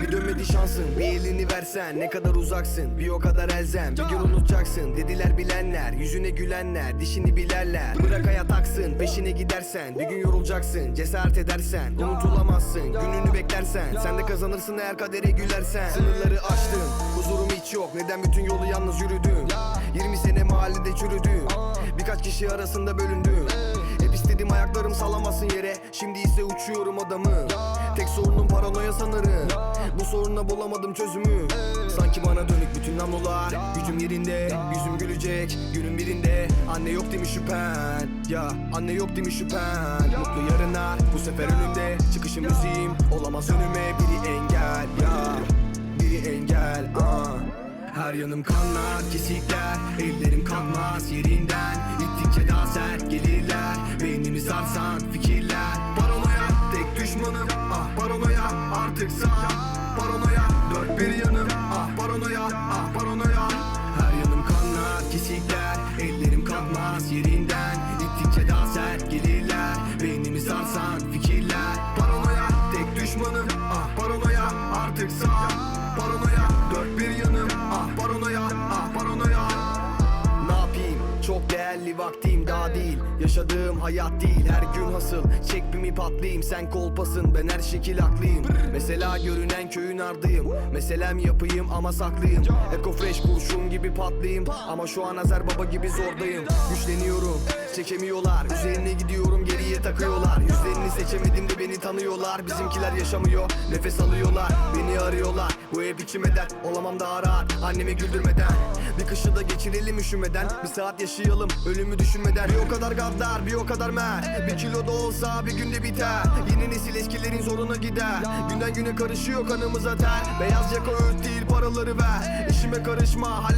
Bir dönmedi şansın Bir elini versen ne kadar uzaksın Bir o kadar elzem. Bir gün unutacaksın Dediler bilenler yüzüne gülenler Dişini bilerler. Bırak hayat aksın peşine gidersen Bir gün yorulacaksın cesaret edersen Unutulamazsın gününü beklersen. Sen de kazanırsın eğer kadere gülersen. Sınırları aştım huzurum hiç yok. Neden bütün yolu yalnız yürüdüm 20 sene mahallede çürüdüm Birkaç kişi arasında bölündüm Hep istedim ayaklarım salamasın yere. Şimdi ise uçuyorum adamı Tek sorunum paranoya sanırım. Bu soruna bulamadım çözümü. Sanki bana dönük bütün namlular. Gücüm yerinde yüzüm gülecek. Günün birinde anne yok demiş şüphen. Ya anne yok demiş şüphen. Mutlu yarınlar bu sefer önümde. Çıkışım müziğim olamaz önüme. Biri engel ya. Biri engel ah. Her yanım kanlar, kesikler. Ellerim kanmaz yerinden. İttikçe daha sert gelirler. Beynimi sarsan tek düşmanım. Ah paranoya artık sağ. Paranoya dört bir yanım. Ah paranoya ah paranoya. Her yanım kanlar, kesikler Ellerim kalkmaz yerinden çok değerli vaktim daha değil. Yaşadığım hayat değil. Her gün hasıl. Çek bir patlayayım sen kolpasın. Ben her şekil haklıyım. Mesela görünen köyün ardıyım. Meselem yapayım ama saklıyım. Eko fresh kurşun gibi patlayayım. Ama şu an Azer baba gibi zordayım. Güçleniyorum. Çekemiyorlar. Üzerine gidiyorum. Geriye takıyorlar. Yüzlerini seçemedim de beni tanıyorlar. Bizimkiler yaşamıyor. Nefes alıyorlar. Beni arıyorlar. Bu hep içime dert Olamam daha rahat. Annemi güldürmeden. Bir kışı da geçirelim üşümeden. Bir saat yaşayalım. Ölümü düşünmeden Bir o kadar gaddar bir o kadar mert Bir kilo da olsa bir günde biter. Yeni nesil eskilerin zoruna gider. Günden güne karışıyor kanımıza ter. Beyaz yaka öğüt değil paraları ver. İşime karışma hallet